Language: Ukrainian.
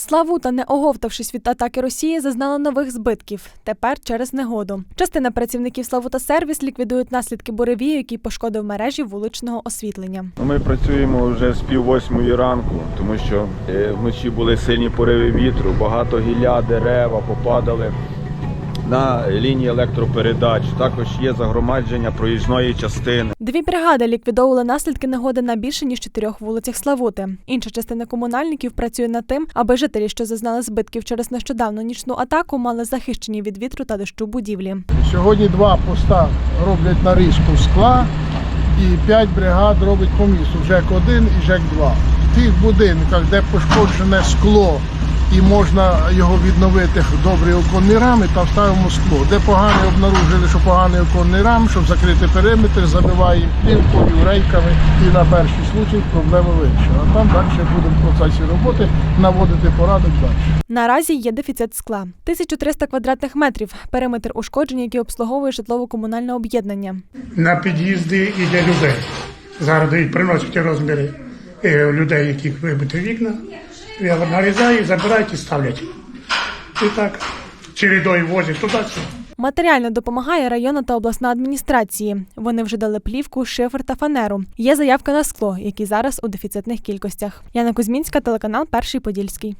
Славута, не оговтавшись від атаки Росії, зазнала нових збитків. Тепер через негоду. Частина працівників Славута Сервіс ліквідують наслідки буревію, який пошкодив мережі вуличного освітлення. Ну, Ми працюємо вже з пів восьмої ранку, тому що е, вночі були сильні пориви вітру, багато гілля, дерева попадали на лінії електропередач. Також є загромадження проїзної частини. Дві бригади ліквідовували наслідки негоди на більше ніж чотирьох вулицях Славути. Інша частина комунальників працює над тим, аби жителі, що зазнали збитків через нещодавну нічну атаку, мали захищені від вітру та дощу будівлі. Сьогодні два поста роблять нарізку скла і п'ять бригад робить по місту. ЖЕК-1 і ЖЕК-2. В тих будинках, де пошкоджене скло і можна його відновити добрі оконні рами, там ставимо скло. Де поганий обнаружили, що поганий оконний рам, щоб закрити периметр, забиваємо плівкою, рейками і на перший случай проблему вирішено. А там далі будемо в процесі роботи наводити порадок далі. Наразі є дефіцит скла. 1300 квадратних метрів. Периметр ушкоджень, який обслуговує житлово-комунальне об'єднання. на під'їзди і для людей. Зараз дають приносять розміри е, людей, яких вибити вікна. Я нарізаю, забирають і ставлять. І так чередою возять туди. сюди. Матеріально допомагає районна та обласна адміністрації. Вони вже дали плівку, шифер та фанеру. Є заявка на скло, які зараз у дефіцитних кількостях. Яна Кузьмінська, телеканал Перший Подільський.